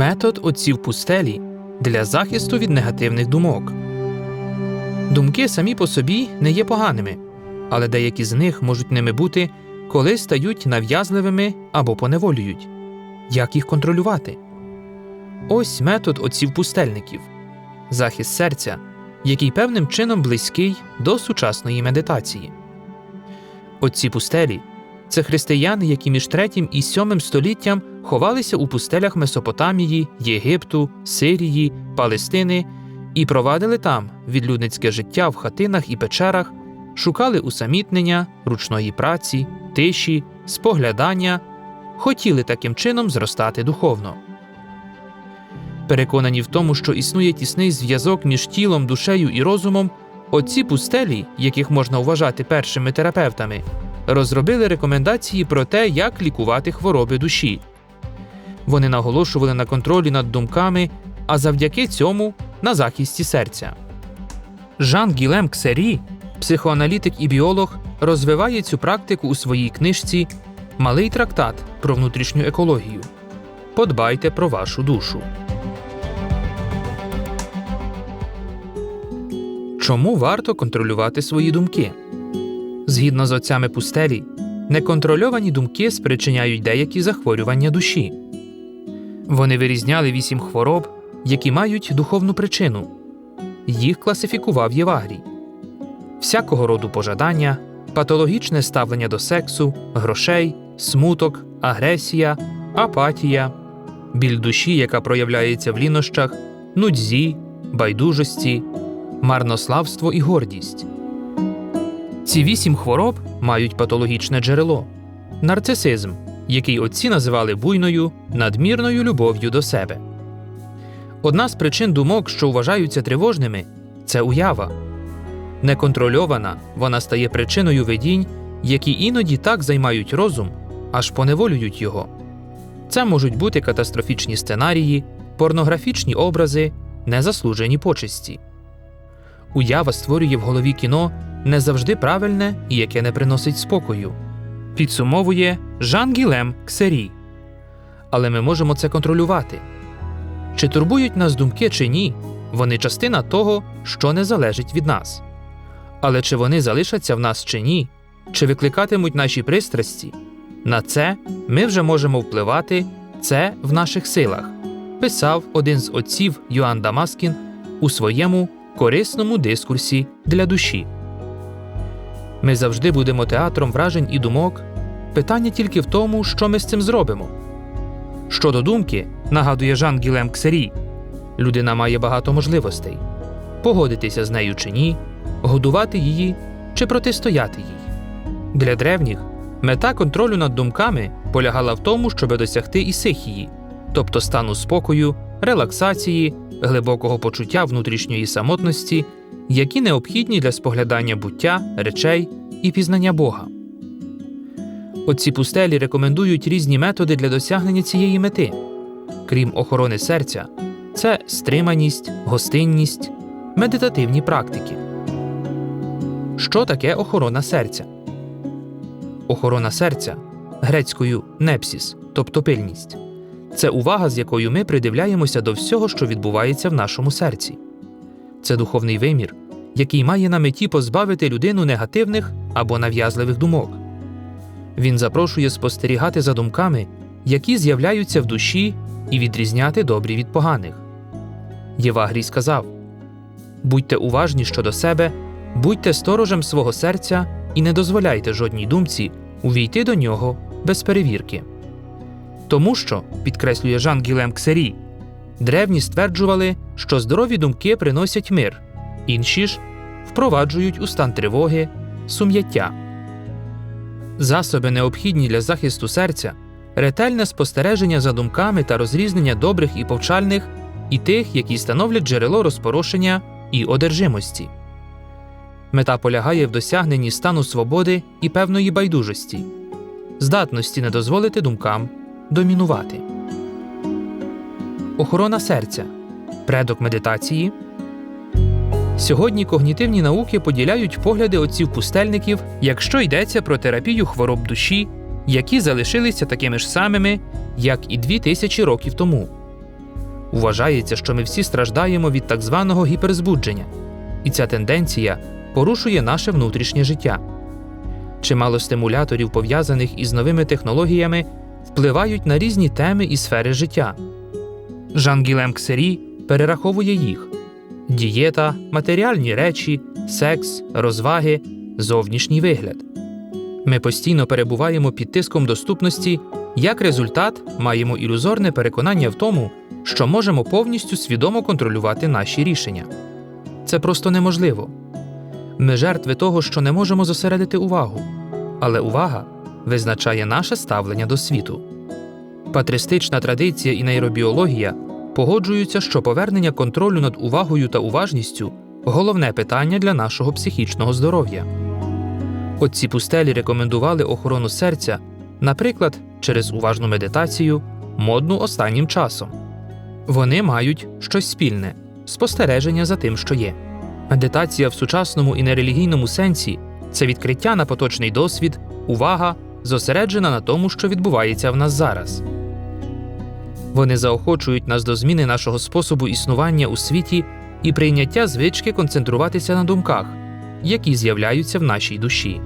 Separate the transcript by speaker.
Speaker 1: Метод отців пустелі для захисту від негативних думок. Думки самі по собі не є поганими, але деякі з них можуть ними бути, коли стають нав'язливими або поневолюють. Як їх контролювати? Ось метод отців пустельників захист серця, який певним чином близький до сучасної медитації. Отці пустелі це християни, які між третім і сьомим століттям ховалися у пустелях Месопотамії, Єгипту, Сирії, Палестини і провадили там відлюдницьке життя в хатинах і печерах, шукали усамітнення, ручної праці, тиші, споглядання, хотіли таким чином зростати духовно. Переконані в тому, що існує тісний зв'язок між тілом, душею і розумом, отці пустелі, яких можна вважати першими терапевтами, розробили рекомендації про те, як лікувати хвороби душі. Вони наголошували на контролі над думками, а завдяки цьому на захисті серця. Жан Гілем Ксері, психоаналітик і біолог, розвиває цю практику у своїй книжці Малий трактат про внутрішню екологію. Подбайте про вашу душу. Чому варто контролювати свої думки? Згідно з отцями пустелі, неконтрольовані думки спричиняють деякі захворювання душі. Вони вирізняли вісім хвороб, які мають духовну причину. Їх класифікував Євагрій. Всякого роду пожадання, патологічне ставлення до сексу, грошей, смуток, агресія, апатія, біль душі, яка проявляється в лінощах, нудзі, байдужості, марнославство і гордість. Ці вісім хвороб мають патологічне джерело нарцисизм, який отці називали буйною, надмірною любов'ю до себе. Одна з причин думок, що вважаються тривожними, це уява. Неконтрольована вона стає причиною видінь, які іноді так займають розум, аж поневолюють його. Це можуть бути катастрофічні сценарії, порнографічні образи, незаслужені почесті. Уява створює в голові кіно не завжди правильне і яке не приносить спокою. Підсумовує Жан Гілем Ксері. Але ми можемо це контролювати. Чи турбують нас думки чи ні, вони частина того, що не залежить від нас. Але чи вони залишаться в нас чи ні, чи викликатимуть наші пристрасті, на це ми вже можемо впливати, це в наших силах, писав один з отців Йоанн Дамаскін у своєму корисному дискурсі для душі. Ми завжди будемо театром вражень і думок. Питання тільки в тому, що ми з цим зробимо. Щодо думки, нагадує Жан Гілем Ксері, людина має багато можливостей погодитися з нею чи ні, годувати її чи протистояти їй. Для древніх мета контролю над думками полягала в тому, щоб досягти ісихії, тобто стану спокою, релаксації, глибокого почуття внутрішньої самотності, які необхідні для споглядання буття, речей і пізнання Бога. Отці пустелі рекомендують різні методи для досягнення цієї мети, крім охорони серця, це стриманість, гостинність, медитативні практики. Що таке охорона серця? Охорона серця грецькою непсіс, тобто пильність. Це увага, з якою ми придивляємося до всього, що відбувається в нашому серці. Це духовний вимір, який має на меті позбавити людину негативних або нав'язливих думок. Він запрошує спостерігати за думками, які з'являються в душі, і відрізняти добрі від поганих. Євагрій сказав Будьте уважні щодо себе, будьте сторожем свого серця і не дозволяйте жодній думці увійти до нього без перевірки. Тому що, підкреслює Жан Гілем Ксері, древні стверджували, що здорові думки приносять мир, інші ж впроваджують у стан тривоги, сум'яття. Засоби, необхідні для захисту серця, ретельне спостереження за думками та розрізнення добрих і повчальних, і тих, які становлять джерело розпорошення і одержимості. Мета полягає в досягненні стану свободи і певної байдужості, здатності не дозволити думкам домінувати. Охорона серця предок медитації. Сьогодні когнітивні науки поділяють погляди отців пустельників, якщо йдеться про терапію хвороб душі, які залишилися такими ж самими, як і дві тисячі років тому. Вважається, що ми всі страждаємо від так званого гіперзбудження, і ця тенденція порушує наше внутрішнє життя. Чимало стимуляторів, пов'язаних із новими технологіями, впливають на різні теми і сфери життя. Жан Гілем Ксері перераховує їх: дієта, матеріальні речі, секс, розваги, зовнішній вигляд. Ми постійно перебуваємо під тиском доступності, як результат, маємо ілюзорне переконання в тому, що можемо повністю свідомо контролювати наші рішення. Це просто неможливо. Ми жертви того, що не можемо зосередити увагу, але увага визначає наше ставлення до світу. Патристична традиція і нейробіологія погоджуються, що повернення контролю над увагою та уважністю головне питання для нашого психічного здоров'я. Отці пустелі рекомендували охорону серця, наприклад, через уважну медитацію, модну останнім часом. Вони мають щось спільне спостереження за тим, що є. Медитація в сучасному і нерелігійному сенсі це відкриття на поточний досвід, увага, зосереджена на тому, що відбувається в нас зараз. Вони заохочують нас до зміни нашого способу існування у світі і прийняття звички концентруватися на думках, які з'являються в нашій душі.